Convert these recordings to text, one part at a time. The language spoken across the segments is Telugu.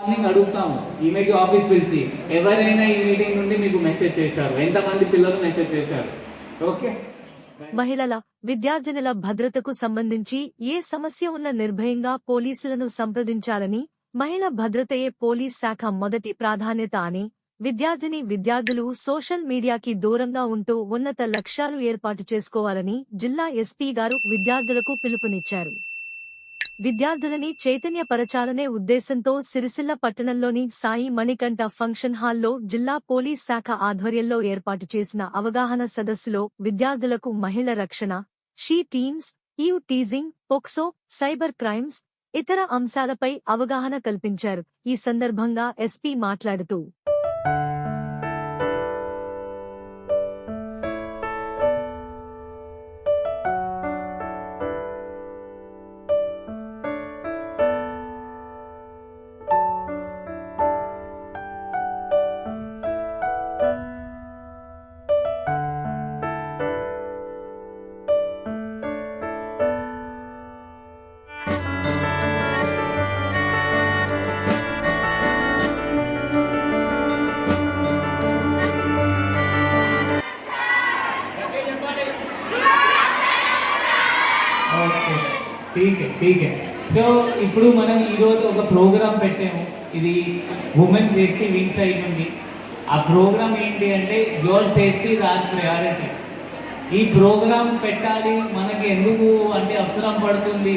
మార్నింగ్ అడుగుతాము. ఈమెకి ఆఫీస్ పిలిచి ఎవరైనా ఈ మీటింగ్ నుండి మీకు మెసేజ్ చేశారు? ఎంతమంది పిల్లలు మెసేజ్ చేశారు? ఓకే? మహిళల విద్యార్థినుల భద్రతకు సంబంధించి ఏ సమస్య ఉన్న నిర్భయంగా పోలీసులను సంప్రదించాలని మహిళ భద్రతయే పోలీస్ శాఖ మొదటి ప్రాధాన్యత అని విద్యార్థిని విద్యార్థులు సోషల్ మీడియాకి దూరంగా ఉంటూ ఉన్నత లక్ష్యాలు ఏర్పాటు చేసుకోవాలని జిల్లా ఎస్పీ గారు విద్యార్థులకు పిలుపునిచ్చారు. విద్యార్థులని చైతన్యపరచాలనే ఉద్దేశంతో సిరిసిల్ల పట్టణంలోని సాయి మణికంఠ ఫంక్షన్ హాల్లో జిల్లా పోలీస్ శాఖ ఆధ్వర్యంలో ఏర్పాటు చేసిన అవగాహన సదస్సులో విద్యార్థులకు మహిళ రక్షణ she teams eve teasing POCSO cyber crimes ఇతర అంశాలపై అవగాహన కల్పించారు. ఈ సందర్భంగా ఎస్పీ మాట్లాడుతూ ఠీక్ ఠీక్ సో ఇప్పుడు మనం ఈరోజు ఒక ప్రోగ్రామ్ పెట్టాము. ఇది ఉమెన్ సేఫ్టీ వింగ్ సైడ్ నుండి. ఆ ప్రోగ్రామ్ ఏంటి అంటే యువర్ సేఫ్టీ దాని ప్రయారిటీ ఈ ప్రోగ్రామ్ పెట్టాలి మనకి ఎందుకు అంటే అవసరం పడుతుంది.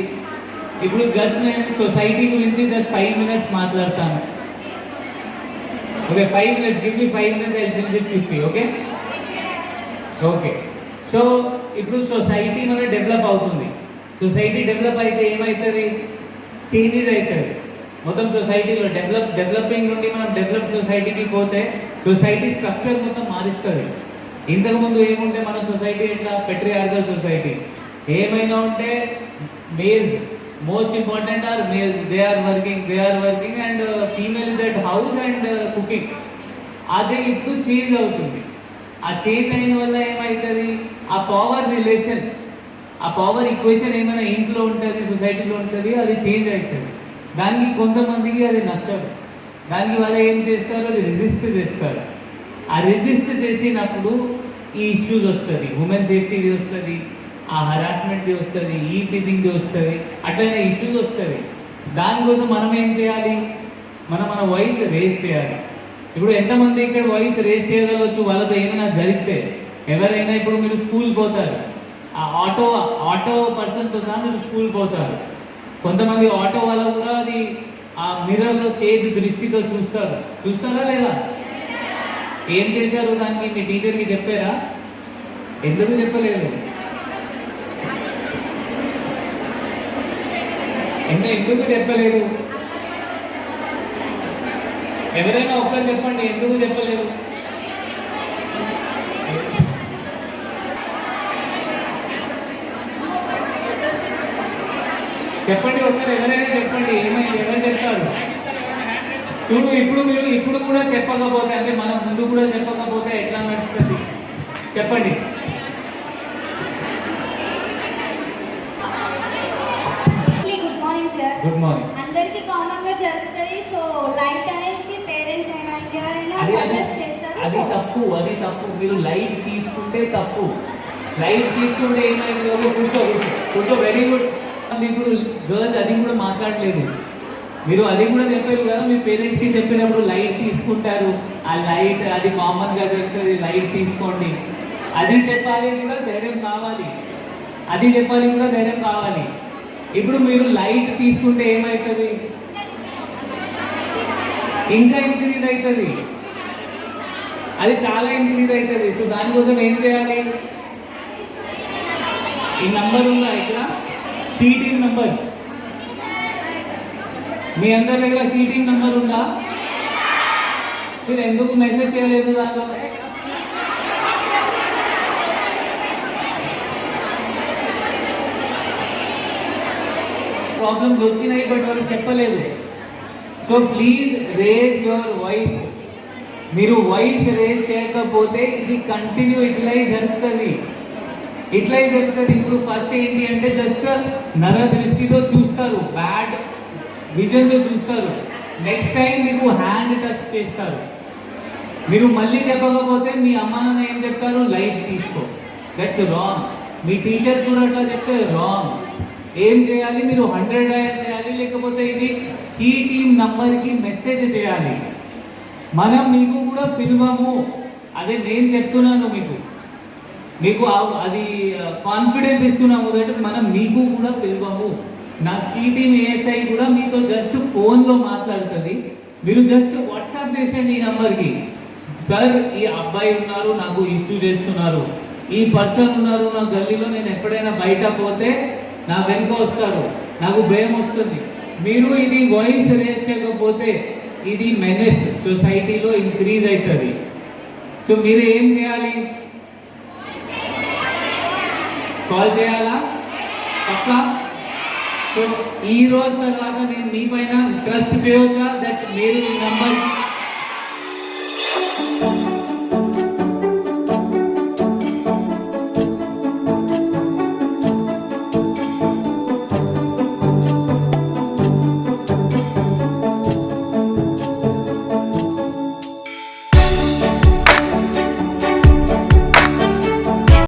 ఇప్పుడు జస్ట్ నేను సొసైటీ గురించి జస్ట్ ఫైవ్ మినిట్స్ మాట్లాడతాను. Okay five minutes give me five minutes I fifty okay okay so ఇప్పుడు సొసైటీ మన డెవలప్ అవుతుంది. సొసైటీ డెవలప్ అయితే ఏమవుతుంది చేంజెస్ అవుతుంది మొత్తం సొసైటీలో డెవలప్ డెవలపింగ్ నుండి మనం డెవలప్ సొసైటీకి పోతే సొసైటీ స్ట్రక్చర్ మొత్తం మారుస్తుంది. ఇంతకుముందు ఏముంటే మన సొసైటీ ఎట్లా? Patriarchal society. ఏమైనా ఉంటే males most important are males. They are working they are working and female that house and cooking. అదే ఇప్పుడు చేంజ్ అవుతుంది. ఆ చేంజ్ అయిన వల్ల ఏమవుతుంది ఆ పవర్ రిలేషన్ ఆ పవర్ ఈక్వేషన్ ఏమైనా ఇంట్లో ఉంటుంది సొసైటీలో ఉంటుంది అది చేంజ్ అవుతుంది. దానికి కొంతమందికి అది నచ్చదు. దానికి వాళ్ళు ఏం చేస్తారు? అది రిజిస్ట్ చేస్తారు. ఆ రిజిస్ట్ చేసినప్పుడు ఈ ఇష్యూస్ వస్తుంది. ఉమెన్ సేఫ్టీది వస్తుంది ఆ హరాస్మెంట్ది వస్తుంది ఈ టీజింగ్ది వస్తుంది అట్లనే ఇష్యూస్ వస్తుంది. దానికోసం మనం ఏం చేయాలి? మనం మన వాయిస్ రేస్ చేయాలి. ఇప్పుడు ఎంతమంది ఇక్కడ వాయిస్ రేస్ చేయగలవచ్చు వాళ్ళతో ఏమైనా జరిగితే ఎవరైనా ఇప్పుడు మీరు స్కూల్ పోతారు ఆ ఆటో ఆటో పర్సన్తో సహా మీరు స్కూల్ పోతారు. కొంతమంది ఆటో వాళ్ళు కూడా అది ఆ మిర్రర్లో చేతి దృష్టితో చూస్తారు. చూస్తారా లేదా? ఏం చేశారు దానికి? మీ టీచర్కి చెప్పారా? ఎందుకు చెప్పలేదు? ఎన్న ఎందుకు చెప్పలేదు? ఎవరైనా ఒక్కరు చెప్పండి ఎందుకు చెప్పలేదు? చెప్పండి ఒక్కరు ఎవరైనా చెప్పండి ఏమైంది ఎవరు చెప్తారు చూడు ఇప్పుడు మీరు ఇప్పుడు కూడా చెప్పకపోతే అంటే మనం ముందు కూడా చెప్పకపోతే ఎట్లా నడుస్తుంది? చెప్పండి. Good morning sir good morning అందరికి కామన్గా జరుగుతుంది సో లైట్ అనేసి పేరెంట్స్ అయినా ఎవరైనా అది తప్పు అది తప్పు. మీరు లైట్ తీసుకుంటే తప్పు. లైట్ తీసుకుంటే ఏమైంది? కూర్చో కూర్చో. వెరీ గుడ్ ఇప్పుడు గర్ల్స్ అది కూడా మాట్లాడలేదు. మీరు అది కూడా చెప్పారు కదా మీ పేరెంట్స్కి చెప్పినప్పుడు లైట్ తీసుకుంటారు. ఆ లైట్ అది కామన్గా దొరుకుతుంది లైట్ తీసుకోండి. అది చెప్పాలి కూడా ధైర్యం కావాలి. అది చెప్పాలి కూడా ధైర్యం కావాలి. ఇప్పుడు మీరు లైట్ తీసుకుంటే ఏమవుతుంది ఇంకా ఇంక్రీజ్ అవుతుంది. అది చాలా ఇంక్రీజ్ అవుతుంది. సో దానికోసం ఏం చేయాలి? ఈ నంబర్ ఉందా ఇక్కడ? Seating number. మీ అందరి దగ్గర సీటింగ్ నంబర్ ఉందా? మీరు ఎందుకు మెసేజ్ చేయలేదు దాంట్లో? ప్రాబ్లమ్స్ వచ్చినాయి బట్ వాళ్ళు చెప్పలేదు. So please raise your voice మీరు వాయిస్ రేజ్ చేయకపోతే ఇది కంటిన్యూ ఇట్లా జరుగుతుంది. ఇట్లా జరుగుతుంది ఇప్పుడు ఫస్ట్ ఏంటి అంటే జస్ట్ నర దృష్టితో చూస్తారు. బ్యాడ్ విజన్తో చూస్తారు. నెక్స్ట్ టైం మీకు హ్యాండ్ టచ్ చేస్తారు. మీరు మళ్ళీ చెప్పకపోతే మీ అమ్మ నాన్న ఏం చెప్తారు? లైట్ తీసుకో. దట్స్ రాంగ్ మీ టీచర్స్ కూడా అట్లా చెప్తే రాంగ్ ఏం చేయాలి? మీరు హండ్రెడ్ డయల్ చేయాలి లేకపోతే ఇది సీ టీమ్ నంబర్కి మెసేజ్ చేయాలి. మనం మీకు కూడా పిలవము అదే నేను చెప్తున్నాను మీకు. మీకు అది కాన్ఫిడెన్స్ ఇస్తున్నాము అంటే మనం మీకు కూడా పిలవము. నా సిటీ ఏఎస్ఐ కూడా మీతో జస్ట్ ఫోన్లో మాట్లాడుతుంది. మీరు జస్ట్ వాట్సాప్ చేసేయండి ఈ నంబర్కి. సార్ ఈ అబ్బాయి ఉన్నారు నాకు ఇష్యూ చేస్తున్నారు. ఈ పర్సన్ ఉన్నారు నా గల్లీలో నేను ఎప్పుడైనా బయట పోతే నా వెనుక వస్తారు. నాకు భయం వస్తుంది. మీరు ఇది వాయిస్ రేస్ చేయకపోతే ఇది మెనెస్ సొసైటీలో ఇంక్రీజ్ అవుతుంది. సో మీరు ఏం చేయాలి? కాల్ చేయాలా? పక్క? సో ఈ రోజు తర్వాత నేను మీ పైన ట్రస్ట్ చేయొచ్చా? దట్ మీరు మీ నంబర్